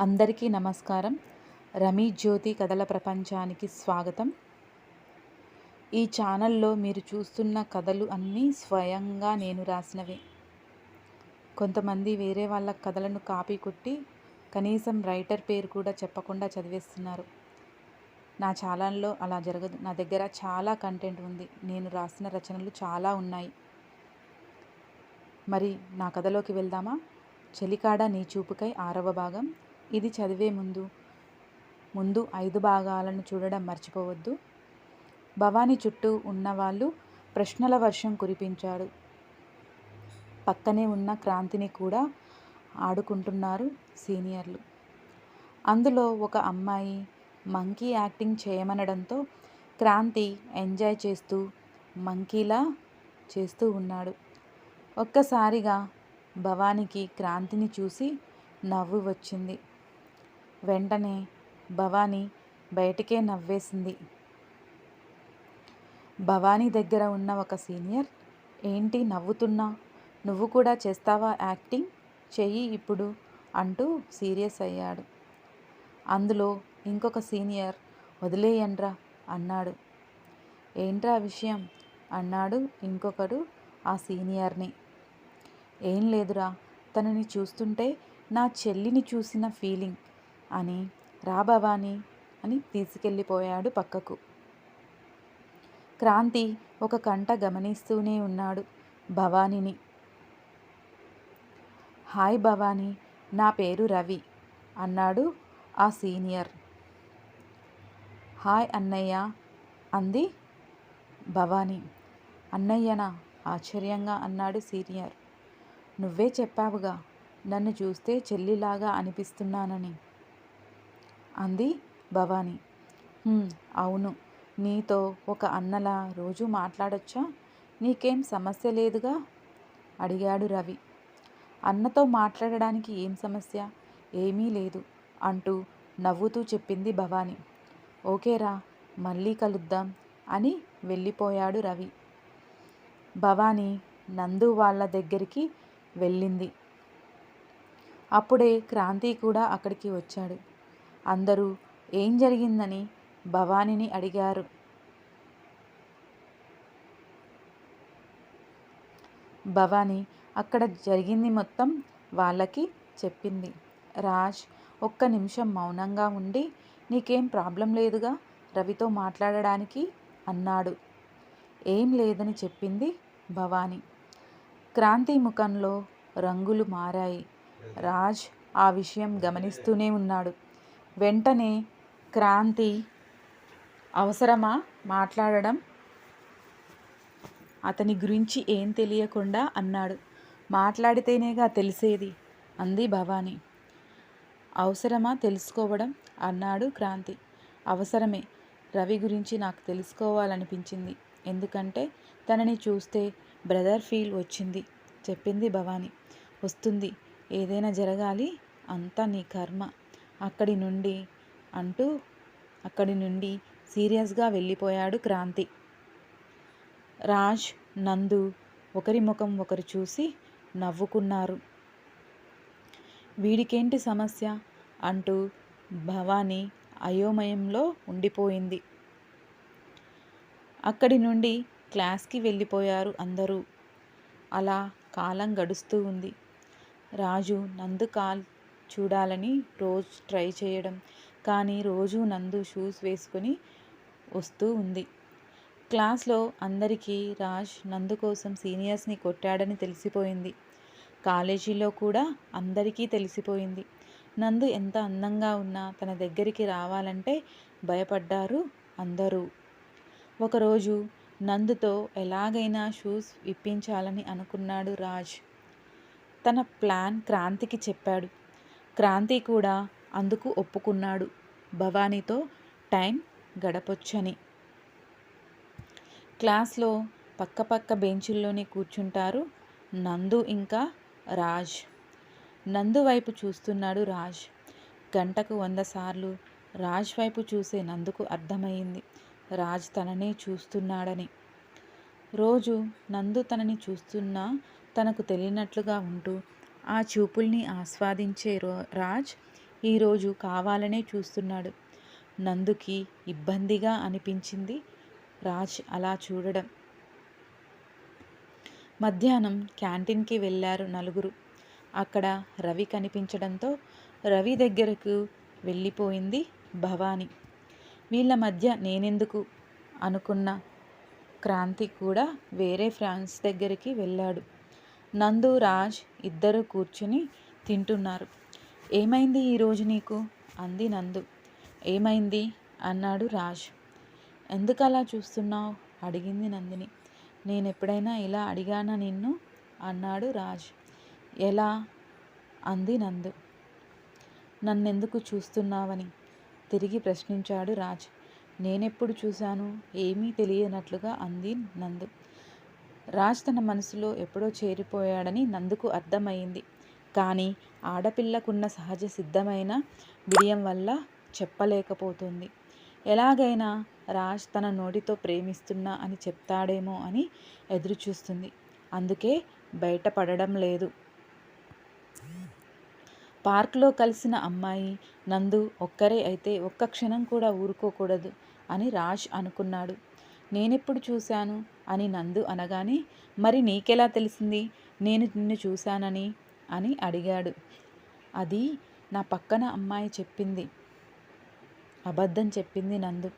అందరికీ నమస్కారం. రమీ జ్యోతి కథల ప్రపంచానికి స్వాగతం. ఈ ఛానల్లో మీరు చూస్తున్న కథలు అన్నీ స్వయంగా నేను రాసినవే. కొంతమంది వేరే వాళ్ళ కథలను కాపీ కొట్టి కనీసం రైటర్ పేరు కూడా చెప్పకుండా చదివేస్తున్నారు. నా ఛానల్లో అలా జరగదు. నా దగ్గర చాలా కంటెంట్ ఉంది. నేను రాసిన రచనలు చాలా ఉన్నాయి. మరి నా కథలోకి వెళ్దామా? చెలికాడ నీ చూపుకై ఆరవ భాగం. ఇది చదివే ముందు ముందు ఐదు భాగాలను చూడడం మర్చిపోవద్దు. భవానీ చుట్టూ ఉన్నవాళ్ళు ప్రశ్నల వర్షం కురిపించాడు పక్కనే ఉన్న క్రాంతిని కూడా ఆడుకుంటున్నారు సీనియర్లు. అందులో ఒక అమ్మాయి మంకీ యాక్టింగ్ చేయమనడంతో క్రాంతి ఎంజాయ్ చేస్తూ మంకీలా చేస్తూ ఉన్నాడు. ఒక్కసారిగా భవానికి క్రాంతిని చూసి నవ్వు వచ్చింది. వెంటనే భవానీ బయటికే నవ్వేసింది. భవానీ దగ్గర ఉన్న ఒక సీనియర్ ఏంటి నవ్వుతున్నా? నువ్వు కూడా చేస్తావా యాక్టింగ్? చెయ్యి ఇప్పుడు అంటూ సీరియస్ అయ్యాడు. అందులో ఇంకొక సీనియర్ వదిలేయండ్రా అన్నాడు. ఏంట్రా విషయం? అన్నాడు ఇంకొకడు ఆ సీనియర్ని. ఏం లేదురా తనని చూస్తుంటే నా చెల్లిని చూసిన ఫీలింగ్. అని రా అని తీసుకెళ్ళిపోయాడు పక్కకు. క్రాంతి ఒక కంట గమనిస్తూనే ఉన్నాడు భవానీని. హాయ్ భవానీ నా పేరు రవి అన్నాడు ఆ సీనియర్. హాయ్ అన్నయ్య అంది భవానీ. అన్నయ్యనా? ఆశ్చర్యంగా అన్నాడు సీనియర్. నువ్వే చెప్పావుగా నన్ను చూస్తే చెల్లిలాగా అనిపిస్తున్నానని. అంది భవానీ. అవును నీతో ఒక అన్నలా రోజు మాట్లాడొచ్చా? నీకేం సమస్య లేదుగా? అడిగాడు రవి. అన్నతో మాట్లాడడానికి ఏం సమస్య? ఏమీ లేదు అంటూ నవ్వుతూ చెప్పింది భవానీ. ఓకేరా మళ్ళీ కలుద్దాం అని వెళ్ళిపోయాడు రవి. భవానీ నందు వాళ్ళ దగ్గరికి వెళ్ళింది. అప్పుడే క్రాంతి కూడా అక్కడికి వచ్చాడు. అందరూ ఏం జరిగిందని భవానీని అడిగారు. భవానీ అక్కడ జరిగింది మొత్తం వాళ్ళకి చెప్పింది. రాజ్ ఒక్క నిమిషం మౌనంగా ఉండి నీకేం ప్రాబ్లం లేదుగా? రవితో మాట్లాడడానికి అన్నాడు. ఏం లేదని చెప్పింది భవానీ. క్రాంతి ముఖంలో రంగులు మారాయి. రాజ్ ఆ విషయం గమనిస్తూనే ఉన్నాడు. వెంటనే క్రాంతి అవసరమా? మాట్లాడడం? అతని గురించి ఏం తెలియకుండా అన్నాడు. మాట్లాడితేనేగా తెలిసేది? అంది భవానీ. అవసరమా తెలుసుకోవడం? అన్నాడు క్రాంతి. అవసరమే. రవి గురించి నాకు తెలుసుకోవాలనిపించింది. ఎందుకంటే తనని చూస్తే బ్రదర్ ఫీల్ వచ్చింది. చెప్పింది భవానీ. వస్తుంది. ఏదైనా జరగాలి. అంతా నీ కర్మ. అక్కడి నుండి అంటూ అక్కడి నుండి సీరియస్గా వెళ్ళిపోయాడు క్రాంతి. రాజ్ నందు ఒకరి ముఖం ఒకరు చూసి నవ్వుకున్నారు. వీడికేంటి సమస్య? అంటూ భవానీ అయోమయంలో ఉండిపోయింది. అక్కడి నుండి క్లాస్కి వెళ్ళిపోయారు అందరూ. అలా కాలం గడుస్తూ ఉంది. రాజు నందు కాల్ చూడాలని రోజు ట్రై చేయడం. కానీ రోజు నందు షూస్ వేసుకొని వస్తూ ఉంది. క్లాస్లో అందరికీ రాజ్ నందు కోసం సీనియర్స్ని కొట్టాడని తెలిసిపోయింది. కాలేజీలో కూడా అందరికీ తెలిసిపోయింది. నందు ఎంత అందంగా ఉన్నా తన దగ్గరికి రావాలంటే భయపడ్డారు అందరూ. ఒకరోజు నందుతో ఎలాగైనా షూస్ ఇప్పించాలని అనుకున్నాడు రాజ్. తన ప్లాన్ క్రాంతికి చెప్పాడు. క్రాంతి కూడా అందుకు ఒప్పుకున్నాడు. భవానీతో టైం గడపొచ్చని. క్లాస్లో పక్కపక్క బెంచుల్లోనే కూర్చుంటారు నందు ఇంకా రాజ్. నందు వైపు చూస్తున్నాడు రాజ్. గంటకు వంద సార్లు రాజ్ వైపు చూసే నందుకు అర్థమైంది రాజ్ తననే చూస్తున్నాడని. రోజు నందు తనని చూస్తున్నా తనకు తెలియనట్లుగా ఉంటూ ఆ చూపుల్ని ఆస్వాదించే రో రాజ్ ఈరోజు కావాలనే చూస్తున్నాడు. నందుకి ఇబ్బందిగా అనిపించింది రాజ్ అలా చూడడం. మధ్యాహ్నం క్యాంటీన్కి వెళ్ళారు నలుగురు. అక్కడ రవి కనిపించడంతో రవి దగ్గరకు వెళ్ళిపోయింది భవాని. వీళ్ళ మధ్య నేనెందుకు? అనుకున్న క్రాంతి కూడా వేరే ఫ్రాన్స్ దగ్గరికి వెళ్ళాడు. నందు రాజ్ ఇద్దరు కూర్చుని తింటున్నారు. ఏమైంది ఈరోజు నీకు? అంది నందు. ఏమైంది? అన్నాడు రాజ్. ఎందుకు అలా చూస్తున్నావు? అడిగింది నందిని. నేను ఎప్పుడైనా ఇలా అడిగానా నిన్ను? అన్నాడు రాజ్. ఎలా? అంది నందు. నన్నెందుకు చూస్తున్నావని? తిరిగి ప్రశ్నించాడు రాజ్. నేనెప్పుడు చూశాను? ఏమీ తెలియనట్లుగా అంది నందు. రాజ్ తన మనసులో ఎప్పుడో చేరిపోయాడని నందుకు అర్థమైంది. కానీ ఆడపిల్లకున్న సహజ సిద్ధమైన బిడియం వల్ల చెప్పలేకపోతుంది. ఎలాగైనా రాజ్ తన నోటితో ప్రేమిస్తున్నా అని చెప్తాడేమో అని ఎదురుచూస్తుంది. అందుకే బయటపడడం లేదు. పార్క్లో కలిసిన అమ్మాయి నందు ఒక్కరే అయితే ఒక్క క్షణం కూడా ఊరుకోకూడదు అని రాజ్ అనుకున్నాడు. నేనెప్పుడు చూశాను? అని నందు అనగానే మరి నీకెలా తెలిసింది? నేను నిన్ను చూశానని అని అడిగాడు. అది నా పక్కన అమ్మాయి చెప్పింది. అబద్ధం చెప్పింది నందు.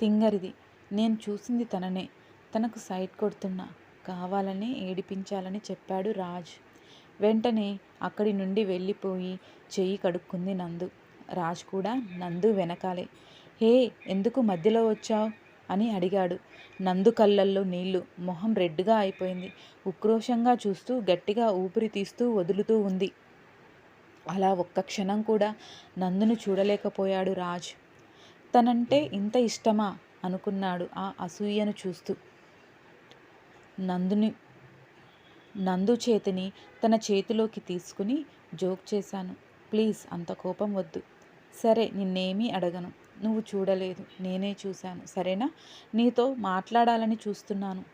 తింగరిది. నేను చూసింది తననే. తనకు సైట్ కొడుతున్నా. కావాలని ఏడిపించాలని చెప్పాడు రాజ్. వెంటనే అక్కడి నుండి వెళ్ళిపోయి చెయ్యి కడుక్కుంది నందు. రాజ్ కూడా నందు వెనకాలే. హే ఎందుకు మధ్యలో వచ్చావు? అని అడిగాడు. నందు కళ్ళల్లో నీళ్ళు మొహం రెడ్డుగా అయిపోయింది. ఉక్రోషంగా చూస్తూ గట్టిగా ఊపిరి తీస్తూ వదులుతూ ఉంది. అలా ఒక్క క్షణం కూడా నందును చూడలేకపోయాడు రాజ్. తనంటే ఇంత ఇష్టమా? అనుకున్నాడు ఆ అసూయను చూస్తూ. నందుని నందు చేతిని తన చేతిలోకి తీసుకుని జోక్ చేశాను. ప్లీజ్ అంత కోపం వద్దు. సరే నిన్నేమీ అడగను. నువ్వు చూడలేదు నేనే చూశాను. సరేనా? నీతో మాట్లాడాలని చూస్తున్నాను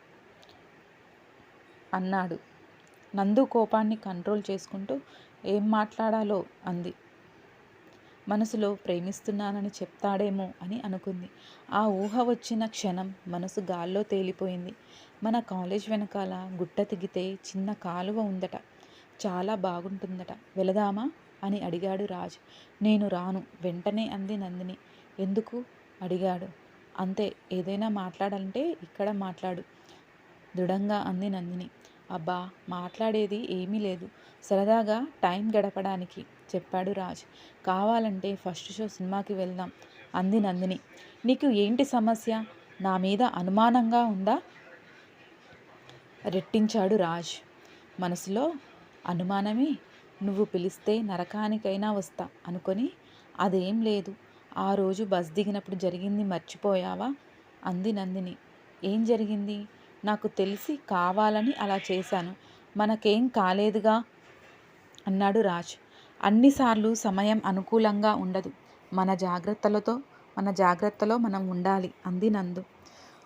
అన్నాడు. నందు కోపాన్ని కంట్రోల్ చేసుకుంటూ ఏం మాట్లాడాలో అంది. మనసులో ప్రేమిస్తున్నానని చెప్తాడేమో అని అనుకుంది. ఆ ఊహ వచ్చిన క్షణం మనసు గాల్లో తేలిపోయింది. మన కాలేజ్ వెనకాల గుట్ట తిగితే చిన్న కాలువ ఉందట. చాలా బాగుంటుందట. వెళదామా? అని అడిగాడు రాజ్. నేను రాను వెంటనే అంది నందిని. ఎందుకు? అడిగాడు. అంతే ఏదైనా మాట్లాడాలంటే ఇక్కడ మాట్లాడు. దృఢంగా అంది నందిని. అబ్బా మాట్లాడేది ఏమీ లేదు. సరదాగా టైం గడపడానికి చెప్పాడు రాజ్. కావాలంటే ఫస్ట్ షో సినిమాకి వెళ్దాం అంది నందిని. నీకు ఏంటి సమస్య? నా మీద అనుమానంగా ఉందా? రెట్టించాడు రాజ్. మనసులో అనుమానమే నువ్వు పిలిస్తే నరకానికైనా వస్తా అనుకొని అదేం లేదు. ఆ రోజు బస్ దిగినప్పుడు జరిగింది మర్చిపోయావా? అంది నందిని. ఏం జరిగింది? నాకు తెలిసి కావాలని అలా చేశాను. మనకేం కాలేదుగా? అన్నాడు రాజ్. అన్నిసార్లు సమయం అనుకూలంగా ఉండదు. మన జాగ్రత్తలతో మన జాగ్రత్తలో మనం ఉండాలి అంది నందు.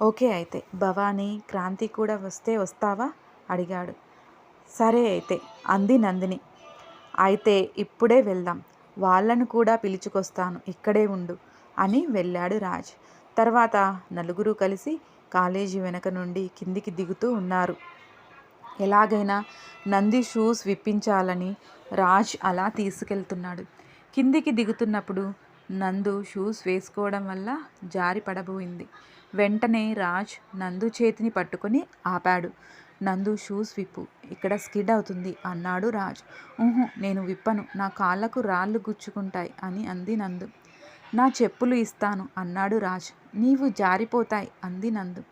ఓకే అయితే భవానీ క్రాంతి కూడా వస్తే వస్తావా? అడిగాడు. సరే అయితే అంది నందిని. అయితే ఇప్పుడే వెళ్దాం. వాళ్ళను కూడా పిలుచుకొస్తాను ఇక్కడే ఉండు అని వెళ్ళాడు రాజ్. తర్వాత నలుగురు కలిసి కాలేజీ వెనక నుండి కిందికి దిగుతూ ఉన్నారు. ఎలాగైనా నంది షూస్ విప్పించాలని రాజ్ అలా తీసుకెళ్తున్నాడు. కిందికి దిగుతున్నప్పుడు నందు షూస్ వేసుకోవడం వల్ల జారి పడబోయింది. వెంటనే రాజ్ నందు చేతిని పట్టుకొని ఆపాడు. నందు షూస్ విప్పు. ఇక్కడ స్కిడ్ అవుతుంది అన్నాడు రాజ్. ఊహు నేను విప్పను. నా కాళ్ళకు రాళ్ళు గుచ్చుకుంటాయి అని అంది నందు. నా చెప్పులు ఇస్తాను అన్నాడు రాజ్. నీవు జారిపోతాయి అంది నందు.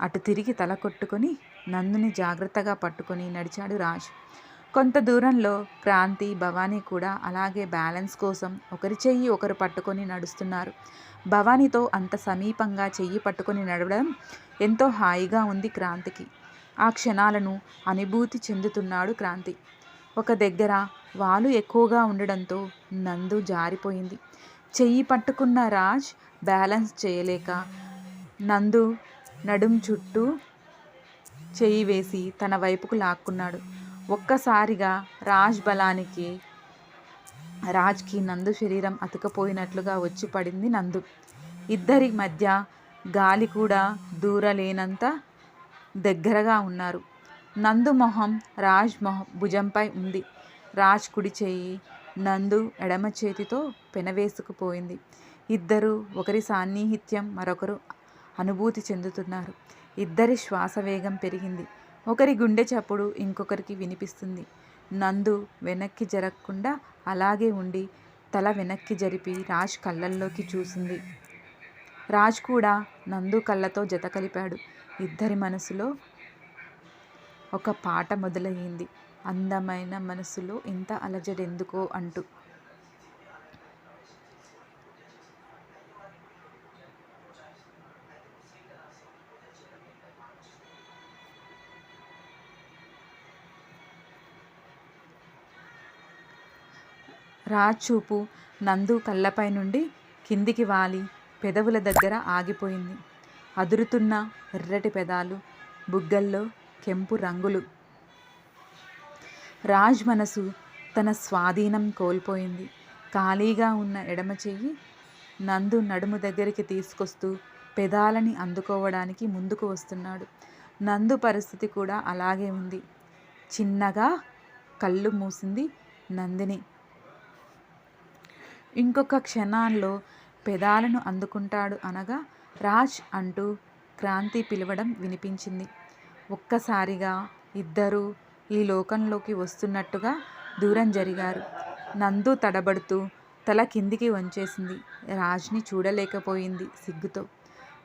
అటు తిరిగి తల కొట్టుకొని నందుని జాగ్రత్తగా పట్టుకొని నడిచాడు రాజ్. కొంత దూరంలో క్రాంతి భవానీ కూడా అలాగే బ్యాలెన్స్ కోసం ఒకరి చెయ్యి ఒకరు పట్టుకొని నడుస్తున్నారు. భవానీతో అంత సమీపంగా చెయ్యి పట్టుకొని నడవడం ఎంతో హాయిగా ఉంది క్రాంతికి. ఆ క్షణాలను అనుభూతి చెందుతున్నాడు క్రాంతి. ఒక దగ్గర వాలు ఎక్కువగా ఉండడంతో నందు జారిపోయింది. చెయ్యి పట్టుకున్న రాజ్ బ్యాలెన్స్ చేయలేక నందు నడుం చుట్టూ చెయ్యి వేసి తన వైపుకు లాక్కున్నాడు. ఒక్కసారిగా రాజ్ బలానికి రాజ్కి నందు శరీరం అతుకపోయినట్లుగా వచ్చి పడింది నందు. ఇద్దరి మధ్య గాలి కూడా దూరలేనంత దగ్గరగా ఉన్నారు. నందు మొహం రాజ్ మొహ భుజంపై ఉంది. రాజ్ కుడి చేయి నందు ఎడమ చేతితో పెనవేసుకుపోయింది. ఇద్దరు ఒకరి సాన్నిహిత్యం మరొకరు అనుభూతి చెందుతున్నారు. ఇద్దరి శ్వాస వేగం పెరిగింది. ఒకరి గుండె చప్పుడు ఇంకొకరికి వినిపిస్తుంది. నందు వెనక్కి జరగకుండా అలాగే ఉండి తల వెనక్కి జరిపి రాజ్ కళ్ళల్లోకి చూసింది. రాజ్ కూడా నందు కళ్ళతో జత కలిపాడు ఇద్దరి మనసులో ఒక పాట మొదలయ్యింది. అందమైన మనసులో ఇంత అలజడెందుకో అంటూ. రాచూపు చూపు నందు కళ్ళపై నుండి కిందికి వాలి పెదవుల దగ్గర ఆగిపోయింది. అదురుతున్న ఎర్రటి పెదాలు బుగ్గల్లో కెంపు రంగులు. రాజ్ మనసు తన స్వాధీనం కోల్పోయింది. ఖాళీగా ఉన్న ఎడమ చెయ్యి నందు నడుము దగ్గరికి తీసుకొస్తూ పెదాలని అందుకోవడానికి ముందుకు వస్తున్నాడు. నందు పరిస్థితి కూడా అలాగే ఉంది. చిన్నగా కళ్ళు మూసింది నందిని. ఇంకొక క్షణాల్లో పెదాలను అందుకుంటాడు అనగా రాజ్ అంటూ క్రాంతి పిలవడం వినిపించింది. ఒక్కసారిగా ఇద్దరూ ఈ లోకంలోకి వస్తున్నట్టుగా దూరం జరిగారు. నందు తడబడుతూ తల కిందికి వంచేసింది. రాజ్ని చూడలేకపోయింది సిగ్గుతో.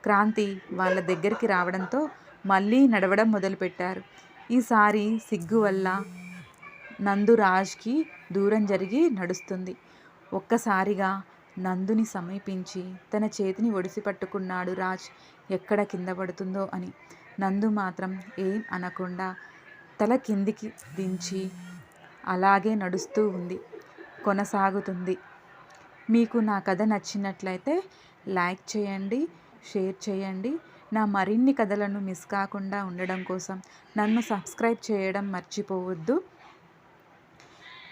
క్రాంతి వాళ్ళ దగ్గరికి రావడంతో మళ్ళీ నడవడం మొదలుపెట్టారు. ఈసారి సిగ్గు వల్ల నందు రాజ్కి దూరం జరిగి నడుస్తుంది. ఒక్కసారిగా నందుని సమీపించి తన చేతిని ఒడిసి పట్టుకున్నాడు రాజ్. ఎక్కడ కింద పడుతుందో అని. నందు మాత్రం ఏం అనకుండా తల కిందికి దించి అలాగే నడుస్తూ ఉంది. కొనసాగుతుంది. మీకు నా కథ నచ్చినట్లయితే లైక్ చేయండి షేర్ చేయండి. నా మరిన్ని కథలను మిస్ కాకుండా ఉండడం కోసం నన్ను సబ్స్క్రైబ్ చేయడం మర్చిపోవద్దు.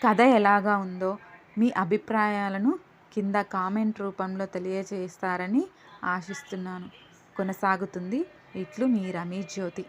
కథ ఎలాగా ఉందో మీ అభిప్రాయాలను కింద కామెంట్ రూపంలో తెలియజేస్తారని ఆశిస్తున్నాను. కొనసాగుతుంది. ఇట్లు మీ రమేష్ జ్యోతి.